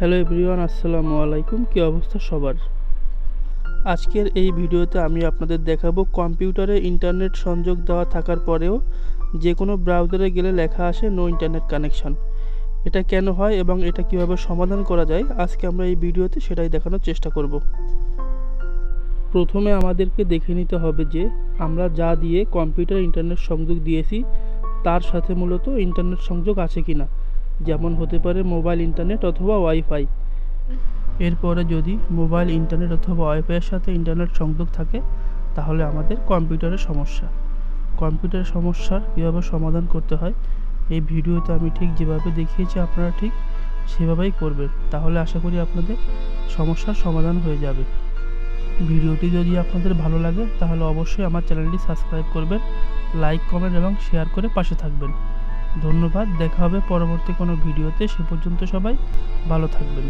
Hello everyone, আসসালামু আলাইকুম। কী অবস্থা সবার? আজকের এই ভিডিওতে আমি আপনাদের দেখাবো কম্পিউটারে ইন্টারনেট সংযোগ দেওয়া থাকার পরেও যে কোনো ব্রাউজারে গেলে লেখা আসে নো ইন্টারনেট কানেকশন। এটা কেন হয় এবং এটা কীভাবে সমাধান করা যায়, আজকে আমরা এই ভিডিওতে সেটাই দেখানোর চেষ্টা করব। প্রথমে আমাদেরকে দেখে নিতে হবে যে আমরা যা দিয়ে কম্পিউটার ইন্টারনেট সংযোগ দিয়েছি, তার সাথে মূলত ইন্টারনেট সংযোগ আছে কি না যেমন হতে পারে মোবাইল, ইন্টারনেট অথবা ওয়াইফাই। এরপরে যদি মোবাইল, ইন্টারনেট অথবা ওয়াইফাইয়ের সাথে ইন্টারনেট সংযোগ থাকে, তাহলে আমাদের কম্পিউটারের সমস্যা। কম্পিউটারের সমস্যার কীভাবে সমাধান করতে হয়, এই ভিডিওতে আমি ঠিক যেভাবে দেখিয়েছি আপনারা ঠিক সেভাবেই করবেন। তাহলে আশা করি আপনাদের সমস্যার সমাধান হয়ে যাবে। ভিডিওটি যদি আপনাদের ভালো লাগে, তাহলে অবশ্যই আমার চ্যানেলটি সাবস্ক্রাইব করবেন, লাইক, কমেন্ট এবং শেয়ার করে পাশে থাকবেন। ধন্যবাদ। দেখা হবে পরবর্তী কোনো ভিডিওতে। সে পর্যন্ত সবাই ভালো থাকবেন।